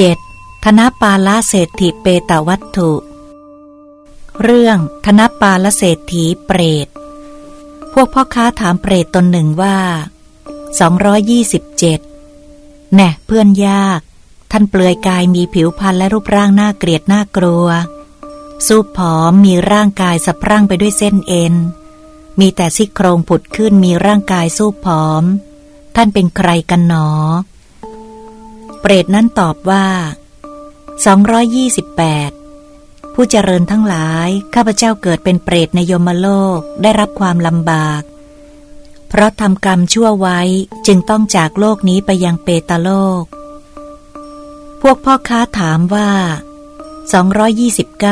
7. ธนปาลเศรษฐิเปตวัตถุ เรื่องธนปาลเศรษฐีเปรต พวกพ่อค้าถามเปรตตนหนึ่งว่า 227 แน่เพื่อนยาก ท่านเปลือยกายมีผิวพรรณและรูปร่างน่าเกลียดน่ากลัว สูบผอมมีร่างกายสะพรั่งไปด้วยเส้นเอ็น มีแต่ซี่โครงผุดขึ้นมีร่างกายสูบผอม ท่านเป็นใครกันหนอ เปรตนั้นตอบว่า 228 ผู้เจริญทั้งหลาย ข้าพเจ้าเกิดเป็นเปรตในยมโลกได้รับความลำบาก เพราะทำกรรมชั่วไว้จึงต้องจากโลกนี้ไปยังเปตโลก พวกพ่อค้าถามว่า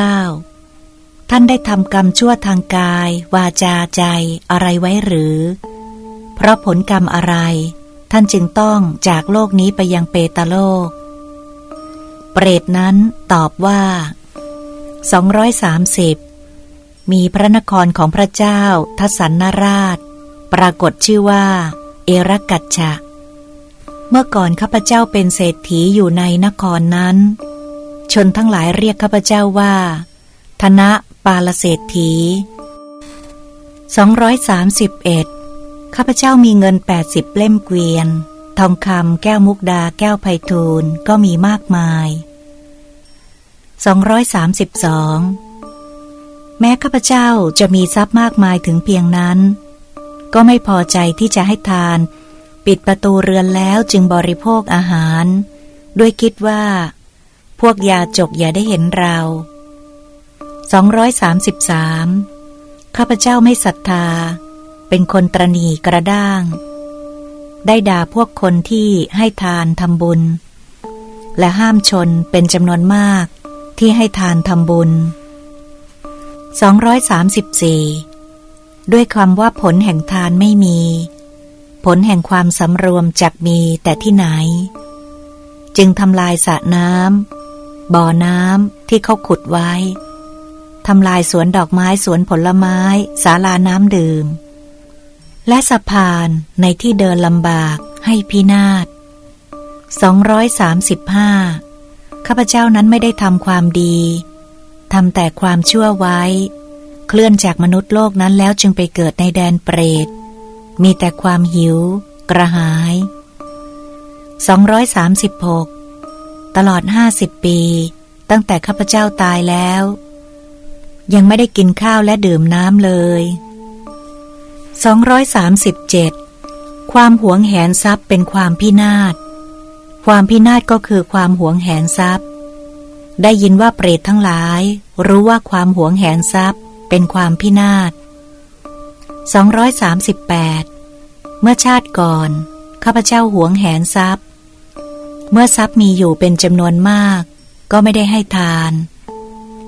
229 ท่านได้ทำกรรมชั่วทางกาย วาจาใจอะไรไว้หรือ เพราะผลกรรมอะไร ท่านจึงต้องจากโลกนี้ไปยังเปตโลก เปรตนั้นตอบว่า 230 มีพระนครของพระเจ้าทสันนราช ปรากฏชื่อว่า เอรกัจฉะ เมื่อก่อนข้าพเจ้าเป็นเศรษฐีอยู่ในนครนั้น ชนทั้งหลายเรียกข้าพเจ้าว่า ธนะปาลเศรษฐี231 ข้าพเจ้ามีเงิน 80 เล่มเกวียน ทองคำแก้วมุกดาแก้วไพทูลก็มีมากมาย 232 แม้ข้าพเจ้าจะมีทรัพย์มากมายถึงเพียงนั้น ก็ไม่พอใจที่จะให้ทาน ปิดประตูเรือนแล้วจึงบริโภคอาหาร ด้วยคิดว่า พวกยาจกอย่าได้เห็นเรา 233 ข้าพเจ้าไม่ศรัทธา เป็นคนตรณีกระด้าง ได้ด่าพวกคนที่ให้ทานทำบุญ และห้ามชนเป็นจำนวนมากที่ให้ทานทำบุญ 234 ด้วยคำว่าผลแห่งทานไม่มี ผลแห่งความสำรวมจักมีแต่ที่ไหน จึงทำลายสระน้ำบ่อน้ำที่เขาขุดไว้ทำลายสวนดอกไม้สวนผลไม้ศาลาน้ำดื่ม และสะพานในที่เดินลำบากให้พินาศ235 ข้าพเจ้านั้นไม่ได้ทำความดีทำแต่ความชั่วไว้ เคลื่อนจากมนุษย์โลกนั้นแล้วจึงไปเกิดในแดนเปรต มีแต่ความหิว กระหาย 236 ตลอดห้าสิบปี ตั้งแต่ข้าพเจ้าตายแล้ว ยังไม่ได้กินข้าวและดื่มน้ำเลย 237 ความหวงแหนทรัพย์เป็นความพินาศ ความพินาศก็คือความหวงแหนทรัพย์ ได้ยินว่าเปรตทั้งหลาย รู้ว่าความหวงแหนทรัพย์เป็นความพินาศ 238 เมื่อชาติก่อน ข้าพเจ้าหวงแหนทรัพย์ เมื่อทรัพย์มีอยู่เป็นจำนวนมาก ก็ไม่ได้ให้ทาน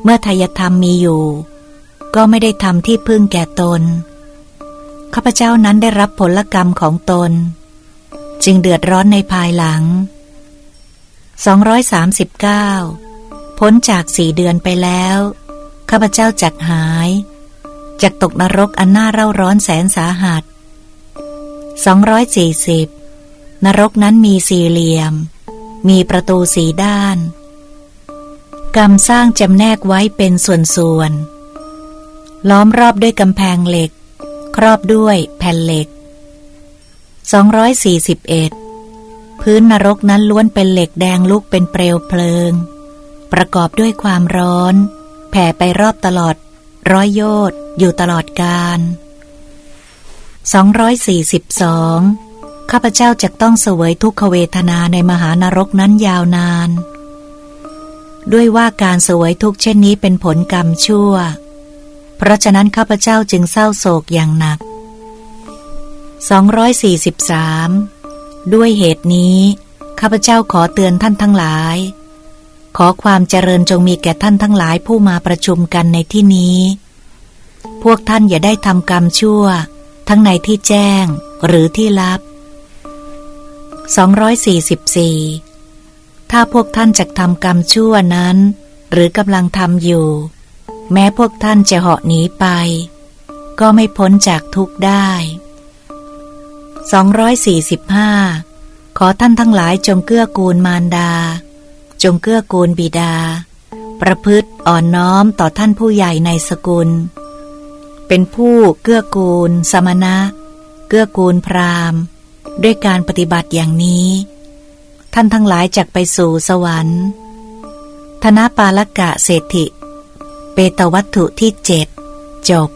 เมื่อทายธรรมมีอยู่ ก็ไม่ได้ทำที่พึ่งแก่ตน ข้าพเจ้านั้นได้รับผลกรรมของตน จึงเดือดร้อนในภายหลัง 239 พ้นจากสี่เดือนไปแล้ว ข้าพเจ้าจักหายจากตกนรกอันน่าเร่าร้อนแสนสาหัส 240 นรกนั้นมีสี่เหลี่ยม มีประตูสีด้าน กรรมสร้างจำแนกไว้เป็นส่วนๆ ล้อมรอบด้วยกำแพงเหล็ก ครอบด้วยแผ่นเหล็ก 241 พื้นนรกนั้นล้วนเป็นเหล็กแดงลุกเป็นเปลวเพลิง ประกอบด้วยความร้อน แผ่ไปรอบตลอด ร้อยโยชน์อยู่ตลอดกาล242 ข้าพเจ้าจะต้องเสวยทุกขเวทนาในมหานรกนั้นยาวนาน ด้วยว่าการเสวยทุกเช่นนี้เป็นผลกรรมชั่ว เพราะฉะนั้นข้าพเจ้าจึงเศร้าโศกอย่างหนัก 243 ด้วยเหตุนี้ ข้าพเจ้าขอเตือนท่านทั้งหลาย ขอความเจริญจงมีแก่ท่านทั้งหลายผู้มาประชุมกันในที่นี้ พวกท่านอย่าได้ทำกรรมชั่ว ทั้งในที่แจ้งหรือที่ลับ 244 ถ้าพวกท่านจะทำกรรมชั่วนั้น หรือกำลังทำอยู่ แม้พวกท่านจะเหาะหนีไป ก็ไม่พ้นจากทุกข์ได้ 245 ขอท่านทั้งหลายจงเกื้อกูลมารดา จงเกื้อกูลบิดา ประพฤติอ่อนน้อมต่อท่านผู้ใหญ่ในสกุล เป็นผู้เกื้อกูล สมณะ เกื้อกูลพราหมณ์ ด้วยการปฏิบัติอย่างนี้ ท่านทั้งหลายจักไปสู่สวรรค์ธนปาลกะเศรษฐิ เปตวัตถุที่เจ็ดจบ